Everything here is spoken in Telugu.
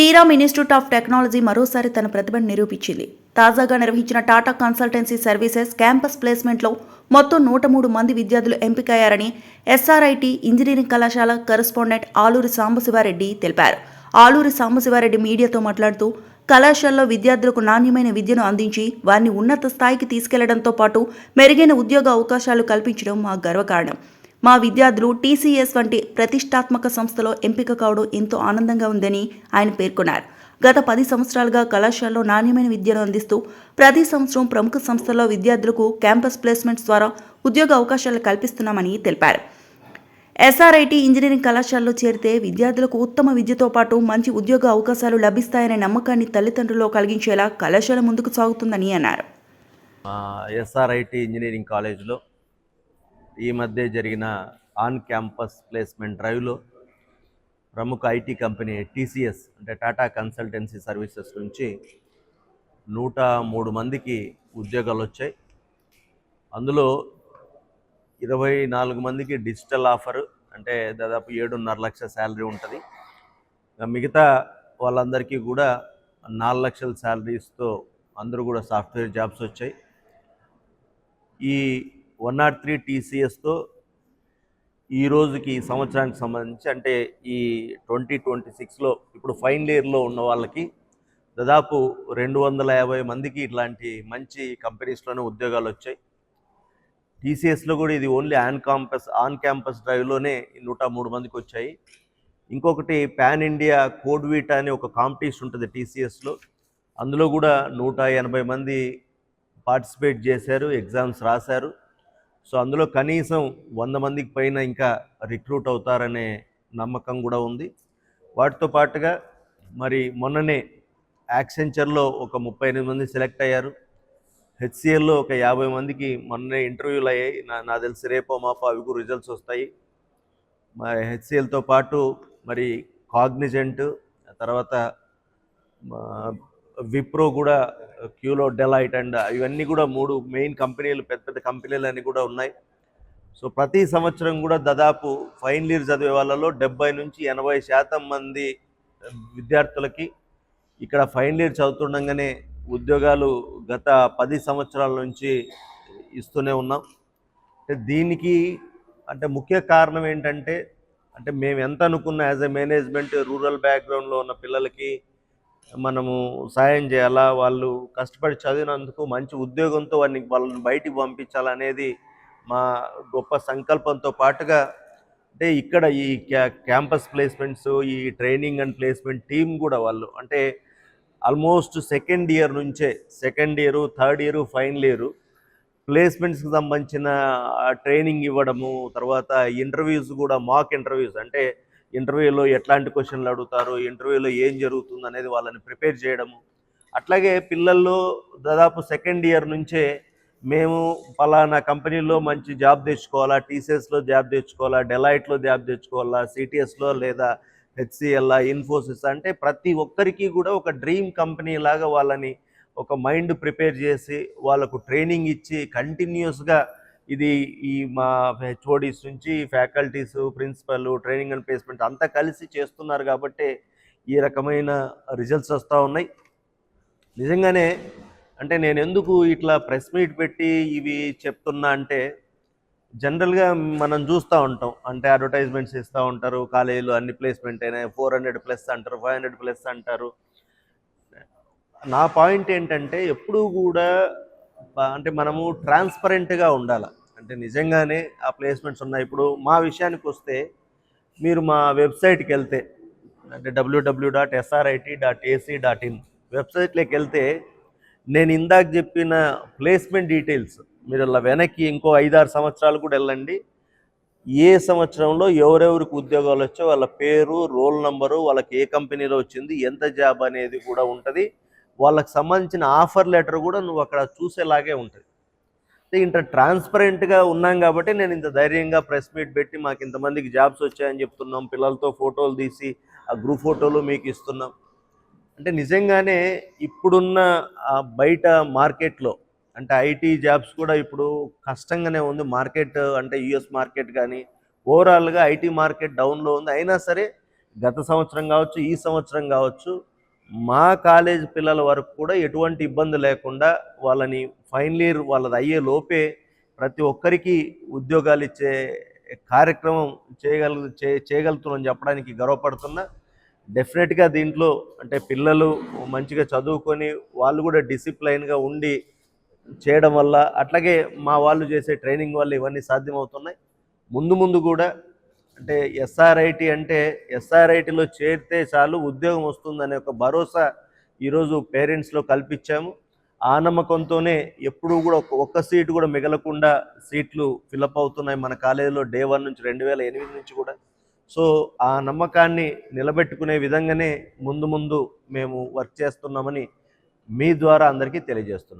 శ్రీరామ్ ఇన్స్టిట్యూట్ ఆఫ్ టెక్నాలజీ మరోసారి తన ప్రతిభను నిరూపించింది. తాజాగా నిర్వహించిన టాటా కన్సల్టెన్సీ సర్వీసెస్ క్యాంపస్ ప్లేస్మెంట్లో మొత్తం నూట మూడు మంది విద్యార్థులు ఎంపికయ్యారని ఎస్ఆర్ఐటి ఇంజనీరింగ్ కళాశాల కరస్పాండెంట్ ఆలూరి సాంబశివారెడ్డి తెలిపారు. ఆలూరి సాంబశివారెడ్డి మీడియాతో మాట్లాడుతూ కళాశాలలో విద్యార్థులకు నాణ్యమైన విద్యను అందించి వారిని ఉన్నత స్థాయికి తీసుకెళ్ళడంతో పాటు మెరుగైన ఉద్యోగ అవకాశాలు కల్పించడం మా గర్వకారణం. మా విద్యార్థులు టీసీఎస్ వంటి ప్రతిష్టాత్మక సంస్థలో ఎంపిక కావడం ఎంతో ఆనందంగా ఉందని ఆయన పేర్కొన్నారు. గత పది సంవత్సరాలుగా కళాశాలలో నాణ్యమైన విద్యను అందిస్తూ ప్రతి సంవత్సరం ప్రముఖ సంస్థల్లో విద్యార్థులకు క్యాంపస్ ప్లేస్మెంట్స్ ద్వారా ఉద్యోగ అవకాశాలు కల్పిస్తున్నామని తెలిపారు. ఎస్ఆర్ఐటి ఇంజనీరింగ్ కళాశాలలో చేరితే విద్యార్థులకు ఉత్తమ విద్యతో పాటు మంచి ఉద్యోగ అవకాశాలు లభిస్తాయనే నమ్మకాన్ని తల్లిదండ్రుల్లో కలిగించేలా కళాశాల ముందుకు సాగుతుందని అన్నారు. ఎస్ఆర్ఐటి ఇంజనీరింగ్ కాలేజ్లో ఈ మధ్య జరిగిన ఆన్ క్యాంపస్ ప్లేస్మెంట్ డ్రైవ్లో ప్రముఖ ఐటీ కంపెనీ టీసీఎస్ అంటే టాటా కన్సల్టెన్సీ సర్వీసెస్ నుంచి నూట మూడు మందికి ఉద్యోగాలు వచ్చాయి. అందులో ఇరవై నాలుగు మందికి డిజిటల్ ఆఫర్ అంటే దాదాపు ఏడున్నర లక్షల శాలరీ ఉంటుంది. మిగతా వాళ్ళందరికీ కూడా నాలుగు లక్షల శాలరీస్తో అందరూ కూడా సాఫ్ట్వేర్ జాబ్స్ వచ్చాయి. ఈ వన్ నాట్ త్రీ టీసీఎస్తో ఈ రోజుకి ఈ సంవత్సరానికి సంబంధించి అంటే ఈ ట్వంటీ ట్వంటీ సిక్స్లో ఇప్పుడు ఫైనల్ ఇయర్లో ఉన్న వాళ్ళకి దాదాపు రెండు వందల యాభై మందికి ఇట్లాంటి మంచి కంపెనీస్లోనే ఉద్యోగాలు వచ్చాయి. టీసీఎస్లో కూడా ఇది only on campus on campus డ్రైవ్లోనే నూట మూడు మందికి వచ్చాయి. ఇంకొకటి పాన్ ఇండియా కోడ్ వీటా ఒక కాంపిటీషన్ ఉంటుంది టీసీఎస్లో. అందులో కూడా నూట ఎనభై మంది పార్టిసిపేట్ చేశారు ఎగ్జామ్స్ రాశారు. సో అందులో కనీసం వంద మందికి పైన ఇంకా రిక్రూట్ అవుతారనే నమ్మకం కూడా ఉంది. వాటితో పాటుగా మరి మొన్ననే యాక్సెంచర్లో ఒక ముప్పై ఎనిమిది మంది సెలెక్ట్ అయ్యారు. హెచ్సిఎల్లో ఒక యాభై మందికి మొన్ననే ఇంటర్వ్యూలు అయ్యాయి. నా నాకు తెలిసి రేపో మాపో అవి కూడా రిజల్ట్స్ వస్తాయి. మరి హెచ్సిఎల్తో పాటు మరి కాగ్నిజెంట్ తర్వాత విప్రో కూడా క్యూలో డెలైట్ అండ్ ఇవన్నీ కూడా మూడు మెయిన్ కంపెనీలు పెద్ద పెద్ద కంపెనీలు అన్నీ కూడా ఉన్నాయి. సో ప్రతి సంవత్సరం కూడా దాదాపు ఫైనల్ ఇయర్ చదివే వాళ్ళలో డెబ్బై నుంచి ఎనభై శాతం మంది విద్యార్థులకి ఇక్కడ ఫైనల్ ఇయర్ చదువుతుండగానే ఉద్యోగాలు గత పది సంవత్సరాల నుంచి ఇస్తూనే ఉన్నాం. అంటే దీనికి అంటే ముఖ్య కారణం ఏంటంటే అంటే మేము ఎంత అనుకున్న యాజ్ ఎ మేనేజ్మెంట్ రూరల్ బ్యాక్గ్రౌండ్లో ఉన్న పిల్లలకి మనము సాయం చేయాలా? వాళ్ళు కష్టపడి చదివినందుకు మంచి ఉద్యోగంతో వారిని వాళ్ళని బయటికి పంపించాలనేది మా గొప్ప సంకల్పంతో పాటుగా అంటే ఇక్కడ ఈ క్యా క్యాంపస్ ప్లేస్మెంట్స్ ఈ ట్రైనింగ్ అండ్ ప్లేస్మెంట్ టీం కూడా వాళ్ళు. అంటే ఆల్మోస్ట్ సెకండ్ ఇయర్ నుంచే second year third year final year ప్లేస్మెంట్స్కి సంబంధించిన ట్రైనింగ్ ఇవ్వడము తర్వాత ఇంటర్వ్యూస్ కూడా మాక్ ఇంటర్వ్యూస్. అంటే ఇంటర్వ్యూలో ఎట్లాంటి క్వశ్చన్లు అడుగుతారు ఇంటర్వ్యూలో ఏం జరుగుతుంది అనేది వాళ్ళని ప్రిపేర్ చేయడము. అట్లాగే పిల్లల్లో దాదాపు సెకండ్ ఇయర్ నుంచే మేము పలానా కంపెనీలో మంచి జాబ్ తెచ్చుకోవాలా టీసీఎస్లో జాబ్ తెచ్చుకోవాలా డెలైట్లో జాబ్ తెచ్చుకోవాలా సిటీఎస్లో లేదా హెచ్సిఎల్ ఇన్ఫోసిస్ అంటే ప్రతి ఒక్కరికి కూడా ఒక డ్రీమ్ కంపెనీ లాగా వాళ్ళని ఒక మైండ్ ప్రిపేర్ చేసి వాళ్ళకు ట్రైనింగ్ ఇచ్చి కంటిన్యూస్గా ఇది ఈ మా హెచ్ఓడీస్ నుంచి faculties principal training and placement అంతా కలిసి చేస్తున్నారు కాబట్టి ఈ రకమైన రిజల్ట్స్ వస్తూ ఉన్నాయి. నిజంగానే అంటే నేను ఎందుకు ఇట్లా ప్రెస్ మీట్ పెట్టి ఇవి చెప్తున్నా అంటే జనరల్గా మనం చూస్తూ ఉంటాం. అంటే అడ్వర్టైజ్మెంట్స్ ఇస్తూ ఉంటారు కాలేజీలో అన్ని ప్లేస్మెంట్ అయినా ఫోర్ హండ్రెడ్ ప్లస్ అంటారు ఫైవ్ హండ్రెడ్ ప్లస్ అంటారు. నా పాయింట్ ఏంటంటే ఎప్పుడూ కూడా అంటే మనము ట్రాన్స్పరెంట్గా ఉండాలి. అంటే నిజంగానే ఆ ప్లేస్మెంట్స్ ఉన్నాయి. ఇప్పుడు మా విషయానికి వస్తే మీరు మా వెబ్సైట్కి వెళ్తే అంటే W W dot SRIT dot AC dot in వెబ్సైట్లోకి వెళ్తే నేను ఇందాక చెప్పిన ప్లేస్మెంట్ డీటెయిల్స్ మీరు అలా వెనక్కి ఇంకో ఐదారు సంవత్సరాలు కూడా వెళ్ళండి. ఏ సంవత్సరంలో ఎవరెవరికి ఉద్యోగాలు వచ్చో వాళ్ళ పేరు రోల్ నంబరు వాళ్ళకి ఏ కంపెనీలో వచ్చింది ఎంత జాబ్ అనేది కూడా ఉంటుంది. వాళ్ళకి సంబంధించిన ఆఫర్ లెటర్ కూడా నువ్వు అక్కడ చూసేలాగే ఉంటుంది. ఇంత ట్రాన్స్పరెంట్గా ఉన్నాం కాబట్టి నేను ఇంత ధైర్యంగా ప్రెస్ మీట్ పెట్టి మాకు ఇంతమందికి జాబ్స్ వచ్చాయని చెప్తున్నాం పిల్లలతో ఫోటోలు తీసి ఆ గ్రూప్ ఫోటోలు మీకు ఇస్తున్నాం. అంటే నిజంగానే ఇప్పుడున్న బయట మార్కెట్లో అంటే ఐటీ జాబ్స్ కూడా ఇప్పుడు కష్టంగానే ఉంది. మార్కెట్ అంటే యుఎస్ మార్కెట్ కానీ ఓవరాల్గా ఐటీ మార్కెట్ డౌన్లో ఉంది. అయినా సరే గత సంవత్సరం కావచ్చు ఈ సంవత్సరం కావచ్చు మా కాలేజ్ పిల్లల వరకు కూడా ఎటువంటి ఇబ్బంది లేకుండా వాళ్ళని ఫైనల్ ఇయర్ వాళ్ళది అయ్యే లోపే ప్రతి ఒక్కరికి ఉద్యోగాలు ఇచ్చే కార్యక్రమం చేయగల చే చేయగలుగుతున్నాం చెప్పడానికి గర్వపడుతున్నా డెఫినెట్గా దీంట్లో అంటే పిల్లలు మంచిగా చదువుకొని వాళ్ళు కూడా డిసిప్లైన్గా ఉండి చేయడం వల్ల అట్లాగే మా వాళ్ళు చేసే ట్రైనింగ్ వల్ల ఇవన్నీ సాధ్యమవుతున్నాయి. ముందు ముందు కూడా అంటే ఎస్ఆర్ఐటి అంటే ఎస్ఆర్ఐటిలో చేరితే చాలు ఉద్యోగం వస్తుందనే ఒక భరోసా ఈరోజు పేరెంట్స్లో కల్పించాము. ఆ నమ్మకంతోనే ఎప్పుడూ కూడా ఒక్క- ఒక్క సీటు కూడా మిగలకుండా సీట్లు ఫిలప్ అవుతున్నాయి మన కాలేజీలో డే వన్ నుంచి రెండు వేల ఎనిమిది నుంచి కూడా. సో ఆ నమ్మకాన్ని నిలబెట్టుకునే విధంగానే ముందు ముందు మేము వర్క్ చేస్తున్నామని మీ ద్వారా అందరికీ తెలియజేస్తున్నాం.